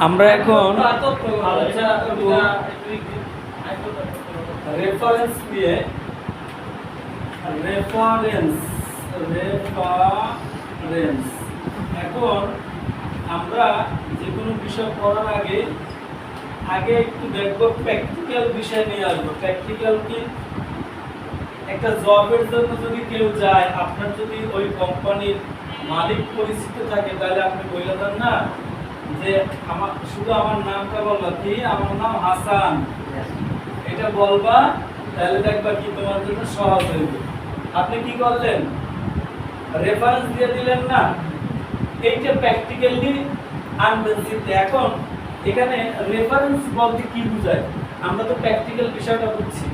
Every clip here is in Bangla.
আমরা এখন এখন আমরা যে কোনো বিষয় পড়ার আগে আগে একটু দেখব প্র্যাকটিক্যাল বিষয় নিয়ে আসব। প্র্যাকটিক্যাল কি? একটা জবের জন্য যদি কেউ যায়, আপনার যদি ওই কোম্পানির মালিক পরিচিত থাকে, তাহলে আপনি বলে দেন না? যে আমার শুধু আমার নামটা বলবা কি? আমার নাম হাসান। এটা বলবা তাহলে দেখবা কি তোমার জন্য সহজ হইবে। আপনি কি করলেন? রেফারেন্স দিয়ে দিলেন না? এইটা প্র্যাকটিক্যালি আনবেন এখন এখানে রেফারেন্স বলতে কি বোঝায়? আমরা তো প্র্যাকটিক্যাল বিষয়টা বুঝছি।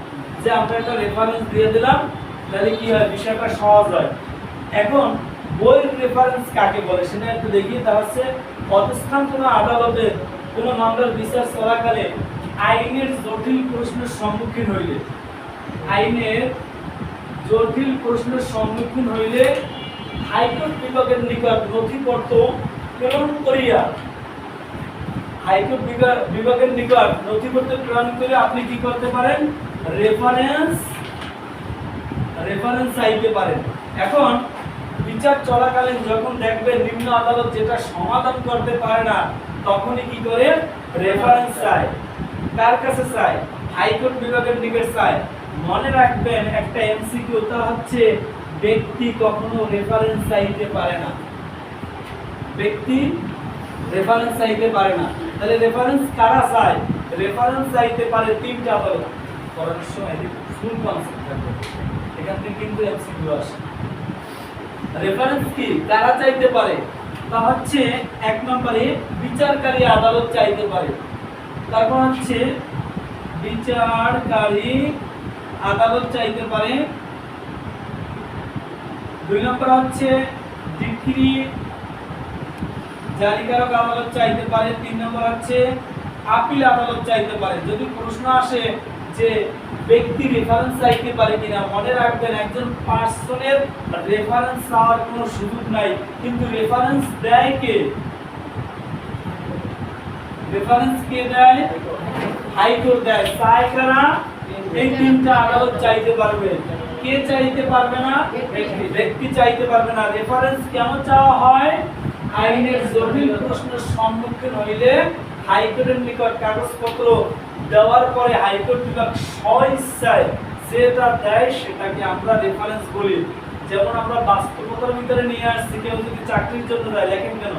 যে আমরা একটা রেফারেন্স দিয়ে দিলাম তাহলে কি হয়? বিষয়টা সহজ হয়। এখন বইয়ের রেফারেন্স কাকে বলে? সেটা একটু দেখি তা হচ্ছে অবস্থান কোনো আদালতে কোনো মামলার বিচার চলাকালে আইনের জটিল প্রশ্নের সম্মুখীন হইলে, আইনের জটিল প্রশ্নের সম্মুখীন হইলে হাইকোর্ট বিভাগের নিকট নথিপত্র প্রেরণ করিয়া, হাইকোর্ট বিভাগের নিকট নথিপত্র প্রেরণ করে আপনি কি করতে পারেন? রেফারেন্স রেফারেন্স চাইতে পারেন। এখন বিচার চলাকালীন যখন দেখবেন নিম্ন আদালত যেটা সমাধান করতে পারে না, তখনই কি করে? রেফারেন্স চায়। কার কাছে চায়? হাইকোর্ট বিভাগের নিকট চায়। মনে রাখবেন, একটা এমসিকিউ তা হচ্ছে ব্যক্তি কখনো রেফারেন্স চাইতে পারে না। ব্যক্তি রেফারেন্স চাইতে পারে না। তাহলে রেফারেন্স কারা চায়? রেফারেন্স চাইতে পারে তিনটা আদালত। করার সময় ফুল কনসেপ্ট থাকবে। এখান থেকে কিন্তু এমসিকিউ আসে। রেফারেন্স কি? কারা চাইতে পারে? তা হচ্ছে এক নম্বরে বিচারকারী আদালত চাইতে পারে। তারপর হচ্ছে বিচারকারী আদালত চাইতে পারে। দুই নম্বর হচ্ছে ডিগ্রি জারিকারক আদালত চাইতে পারে। তিন নম্বর হচ্ছে আপিল আদালত চাইতে পারে। যদি প্রশ্ন আসে যে ব্যক্তি রেফারেন্স চাইতে পারে কিনা, মনে রাখবেন একজন পার্সনের রেফারেন্স চাওয়ার কোনো সুযোগ নাই। কিন্তু রেফারেন্স দেয় কে? রেফারেন্স কে দেয়? হাইকোর্ট দেয়। চায় কারা এই তিনটা আদালত চাইতে পারবে। কে চাইতে পারবে না? ব্যক্তি। চাইতে পারবে না। রেফারেন্স কেন চাওয়া হয়? আইনের জটিল প্রশ্নের সম্মুখীন হইলে হাইকোর্টের নিকট কাগজপত্র দেওয়ার পরে হাইকোর্ট বিভাগ স্বইচ্ছায় যেটা দেয় সেটাকে আমরা রেফারেন্স বলি। যেমন আমরা বাস্তবতার ভিতরে নিয়ে আসছি, কেউ যদি চাকরির জন্য যায় লেখেন কেন?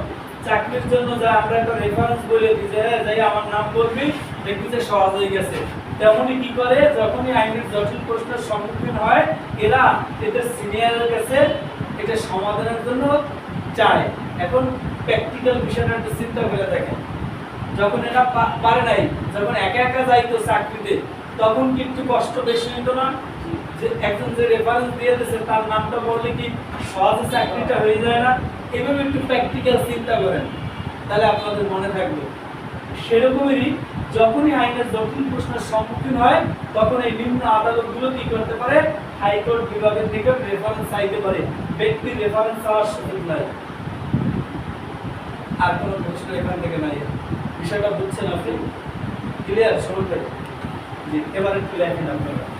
চাকরির জন্য যা আমরা একটা রেফারেন্স বলে দিই যে যাই আমার নাম বলবি, দেখবি যে সহজ হয়ে গেছে। তেমনই কি করে? যখনই আইনের জটিল প্রশ্নের সম্মুখীন হয়, এরা এদের সিনিয়রের কাছে এটা সমাধানের জন্য চায়। এখন প্র্যাকটিক্যাল বিষয়টা চিন্তা করে দেখেন। যখন এরা পারে নাই, যখন একা একা যাইতো চাকরিতে, তখন কিন্তু কষ্ট বেশি হইতো না। যে একজন যে রেফারেন্স দিয়ে দিয়েছে তার নামটা বললে কি সহজে চাকরিটা হয়ে যায় না? এভাবে একটু প্র্যাকটিক্যাল চিন্তা করেন। তাহলে আপনাদের মনে থাকবে। সেরকমই যখনই আইনের জটিল প্রশ্নের সম্মুখীন হয়, তখন এই নিম্ন আদালতগুলো কি করতে পারে? হাইকোর্ট বিভাগের নিকট রেফারেন্স চাইতে পারে। ব্যক্তির রেফারেন্স চাওয়ার সুযোগ নাই। আর কোনো প্রশ্ন এখান থেকে নাই। বিষয়টা বুঝছেন আপনি? ক্লিয়ার সবাই জি এবার একটু লেখেন আপনারা।